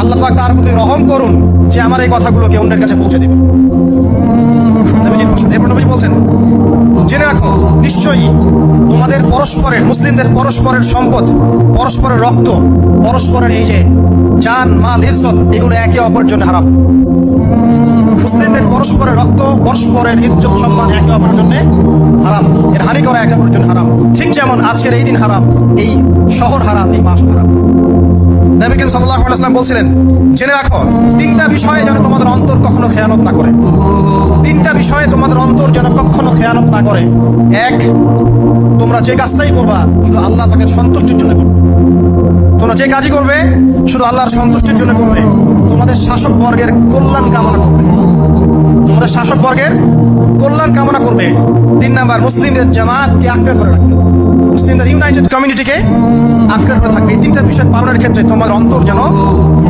আল্লাহ পাক তার প্রতি রহম করুন যে আমার এই কথাগুলোকে অন্যের কাছে পৌঁছে দেবে। বলছেন জেনে রাখো, নিশ্চয়ই তোমাদের পরস্পরের, মুসলিমদের পরস্পরের সম্পদ, পরস্পরের রক্ত, পরস্পরের এই যে জান, মাল, ইজ্জত, এগুলো একে অপর জন্য হারাম। মুসলিমদের পরস্পরের রক্ত, পরস্পরের ইজ্জত, সম্মান একে অপরের জন্য হারাম। এর হানি করা একে অপরের জন্য হারাম। ঠিক যেমন আজকের এই দিন হারাম, এই শহর হারাম, এই মাস হারাম। নবী করিম সাল্লাল্লাহু আলাইহি ওয়াসাল্লাম বলছিলেন, জেনে রাখো, তিনটা বিষয়ে যেন তোমাদের অন্তর কখনো খেয়ানত না করে। তিনটা বিষয়ে তোমাদের অন্তর যেন কখনো খেয়ানত না করে। এক, তোমরা যে কাজটাই করবা, শুধু আল্লাহ পাকের সন্তুষ্টির জন্য করবে। তোমরা যে কাজই করবে, শুধু আল্লাহর সন্তুষ্টির জন্য করবে। তোমাদের শাসক বর্গের কল্যাণ কামনা করবে। তোমাদের শাসক বর্গের কল্যাণ কামনা করবে। তিন নাম্বার, মুসলিমদের জামাতকে আঁকড়ে ধরে রাখবে। মুসলিমদের ইউনাইটেড কমিউনিটিকে আঁকড়ে থাকবে। এই তিনটা বিষয় পালনের ক্ষেত্রে তোমার অন্তর যেন